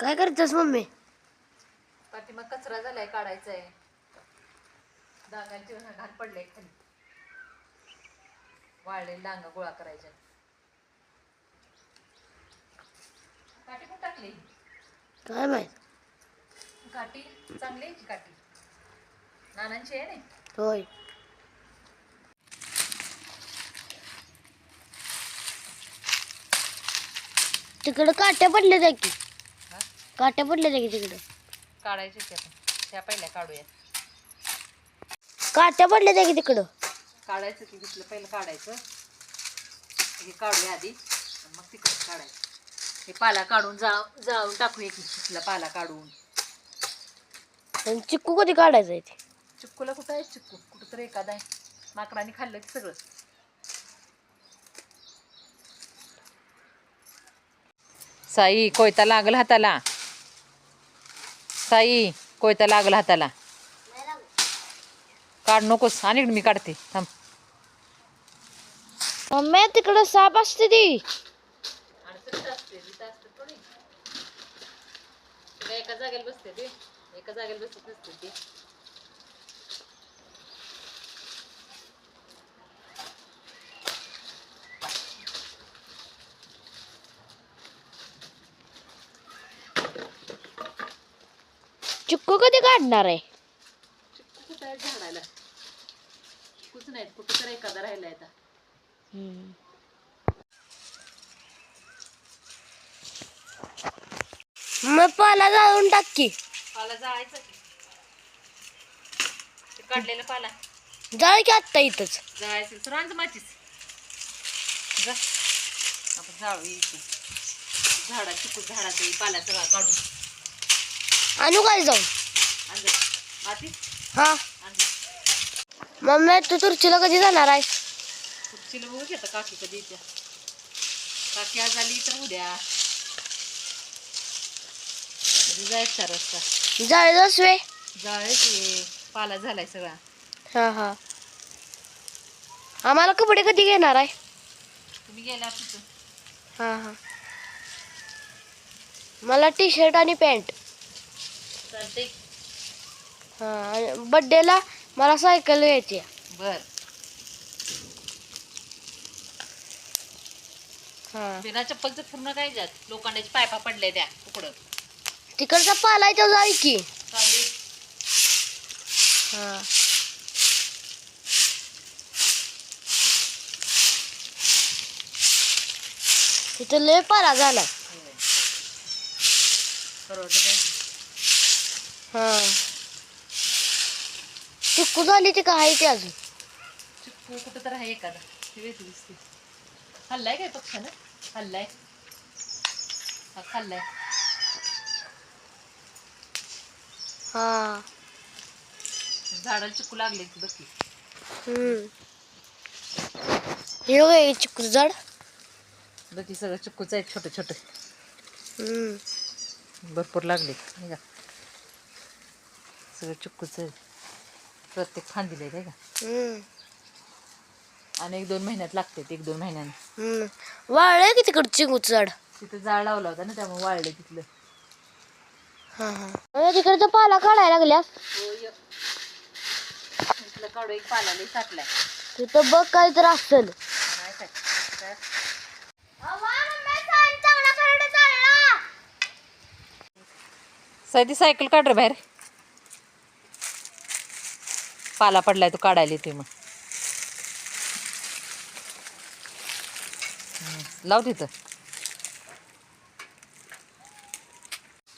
काय करतेस मम्मी? पाठीमाग कचरा झालाय काढायचा आहे डांगांचे घाण पडले खाली. वाळलेली डांगा गोळा करायच्या काठी पण टाकली? काय माहीत? काठी? चांगली आहे की काठी? नानांची आहे ना होय. तिकडं काट्या पडल्या त्या की? काट्या पडल्या त्या की तिकडं? काढायचे त्या पण त्या पहिल्या काढूया काट्या पडल्या त्या तिकडं? काढायचं की तिथलं पहिलं काढायचं. हे काढूया आधी. आणि मग तिकडं काढायचं. हे पाला काढून जा जाळून टाकूया की तिथला पाला काढून. आणि चिक्कू कधी काढायचं आहे ते? चिक्कूला कुठं आहे चिक्कू? कुठं तरी एखादा आहे. माकडाने खाल्लं की सगळं. साई कोयता लागल हाताला. साई कोयता लागल हाताला. काढ नकोस आणि मी काढते थांब. मम्मी तिकडं साप असते ती. एका जागेला बसते ते. एका जागेला बसत नसते ते. चिक्कू कधी काढणार आहे? कुठं कुठं तर एखादा राहिला आता मग पाला जाळून टाक की. पाला जाळायचा की. काढलेला पाला. जाळ की आत्ता इथंच. आणज माचीच जा. आपण जाळू इथे झाडा चिकू झाडाचं पाला सगळा काढून. आणू काय जाऊन? माती हा. मम्मी तू तुरचीला कधी जाणार आहे कुठची बघू घेता काकी कधी येत्या. काकी आज आली तर उद्या. जायचा रस्ता? जायचं वे. जाळायचे पाला झालाय सगळा. हा हा. आम्हाला कपडे कधी घेणार आहे? तुम्ही गेला तिथं. हा हा. मला टी शर्ट आणि पॅन्ट. चालते हा बड्डेला मला सायकल घ्यायची. बर. हा. बिना चप्पलचं पूर्ण काय जात? लोखंडाची पायपा पडल्या त्या तिकडचा पाला तो जाय की. चालेल. हा. तिथं लय पाला परवडतं काय हा. चिक्कू झाली ती का आहे ती अजून? चिक्कू कुठं तर आहे एखादा. ते वेगळी दिसते. खाल्लाय काय पक्षानं खाल्लाय. हा खाल्लाय. हा. झाडाला चिक्कू लागले की बघ की. हे बघ हे चिक्कूचं झाड. बघ की सगळं चिक्कूचं आहे छोटं छोटं. हम्म. भरपूर लागले. नाही का सगळं चिक्कूचं आहे. प्रत्येक फांदीला आहे का? आणि एक दोन महिन्यात लागते एक दोन महिन्यानं. हम्म. वाळलंय की तिकडं चिंगूचं झाड? तिथं जाळ लावला होता ना त्यामुळे वाळले तिथलं. हा हा. तिकडचा पाला काढायला लागल्या. तिथलं काढू एक साठलाय. तिथं बघ काय तर असेल. नाही? साधी सायकल काढ रे बाहेर. पाला पडलाय तो काढायला येतोय मग. लाव तिथं.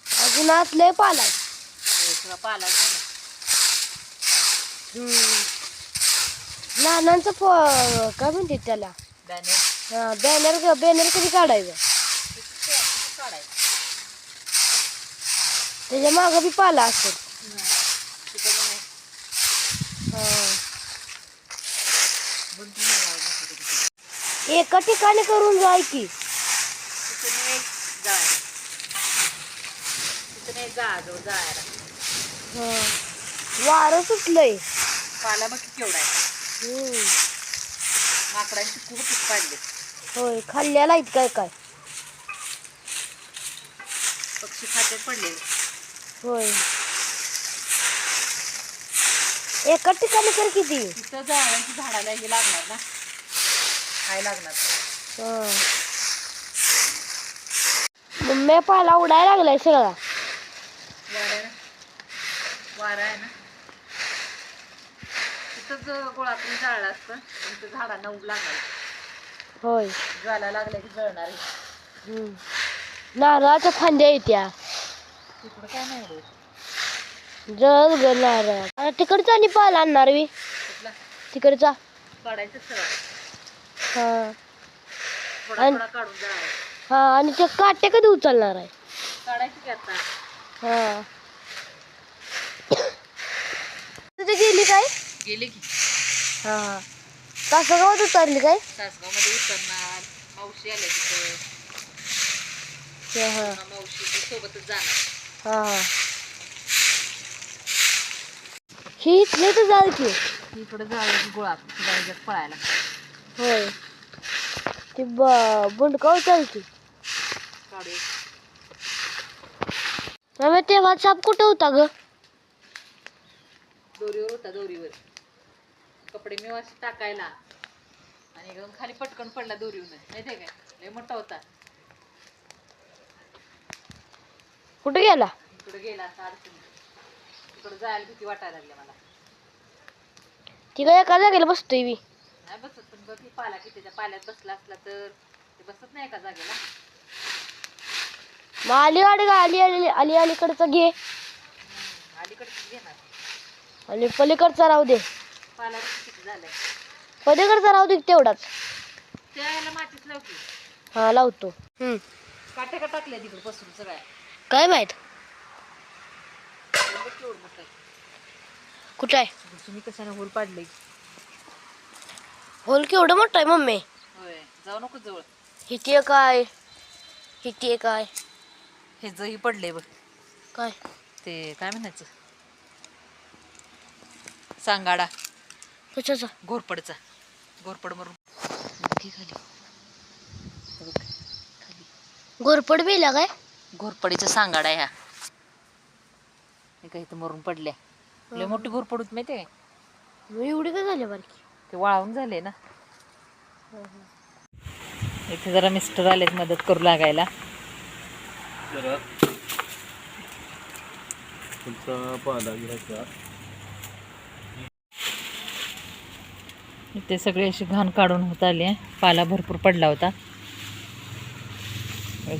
अजून आत लय पाला आहे. पाला झाला. हम्म. लहानांचं फ काय म्हणते त्याला? बॅनर. हा बॅनर बॅनर कधी काढायचं? काढायचं? त्याच्या मागं बी पाला असेल तिथं पण आहे. हा. दोन तीन महिने आहे बसलं तिथं. एका ठिकाणी करून जाय की. एक हा. वारं सुटलंय. पाला बघ की केवढा आहे. हम्म. माकडांची खूप पाडले. होय खाल्ल्याला आहेत काय काय? पक्षी खात्यात पडलेले होय. एका ठिकाणी कर किती? तिथं झाडांची झाडाला हे लागणार ना. काय लागणार. मम्मी पाला उडायला लागलाय सगळा. वारा आहे ना. तिथंच गोळा करून जाळलं असतं. झाडांना उग लागणार. होय. ज्वाला लागल्या की जळणार. हम्म. नारळाच्या फांद्या येत्या. तिकडं काय नाही रे. ग नारळ. आता तिकडचा आणि पाला आणणार मी कुठला? तिकडचा. काढायचं सगळं. हा. थोडा आणि- थोडा काढून जाळायचं हा आणि ते काटे कधी उचलणार आहे? काढायची की आता? हा. गेली काय? गेले की. हा. हा तासगावात उतरली काय? तासगावमध्ये उतरणार. मावशी आल्या तिथं. हा हा. मावशी सोबतच जाणार. हा. हा ही इथले तर जाल की. इकडे जायचं गोळा. जायचं पळायला. होय. ती ब बुंडका उचलती तेव्हा साप कुठं होता ग? दोरीवर होता दोरीवर. कपडे मी वाशी टाकायला. आणि एकदम खाली पटकन पडला दोरीवर माहितीये काय? लय मोठा होता. कुठे गेला? इकडे गेला असा अडचण इकडे जायला भीती वाटायला लागली मला. ती काय एका जागेला बसतोय मी. नाही बसत. बघ ही पाला की त्याच्या पाल्यात बसला असला तर. ते बसत नाही एका जागेला. मग आली गाडी का आली आली आली अलीकडचं घे. हम्म, अलीकडे घेणार आणि पलीकडचा राहू दे. पाला बघ किती झालाय? पलीकडचा राहू दे तेवढाच. त्याला मातीच लावकी हा लावतो. हम्म. काट्या का टाकल्या तिकडे पसरून सगळ्या? काय माहीत? मोठं आहे. कुठं आहे? तुम्ही कशाने होल पाडले होल केवढं मोठं आहे मम्मी. होय जाऊ नको जवळ. हिती एक आहे. हिती एक आहे. हे जही पडले बघ. काय? ते काय म्हणायचं? सांगाडा. कशाचा? घोरपडचा. घोरपड मरून. घे खाली. बघ, खाली. गोरपड बेला काय? घोरपडीचा सांगाडा ह्या. हे काही इथं मरून पडल्या. लय मोठी घोरपड होती माहिती आहे मग एवढी काय झाली बारकी? ते वाळून झाले ना. इथे जरा मिस्टर आलेत मदत करू लागायला. ते सगळे अशी घाण काढून होत आले पाला भरपूर पडला होता.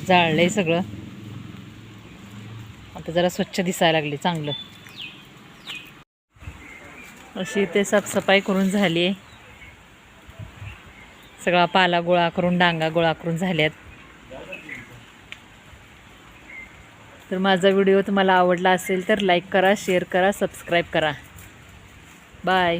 जाळलंय सगळं. आता जरा स्वच्छ दिसायला लागले चांगलं. अशी ते साफसफाई करून झाली आहे. सगळा पाला गोळा करून डांगा गोळा करून झाल्यात. तर माझा व्हिडिओ तुम्हाला आवडला असेल तर लाईक करा शेअर करा सबस्क्राईब करा. बाय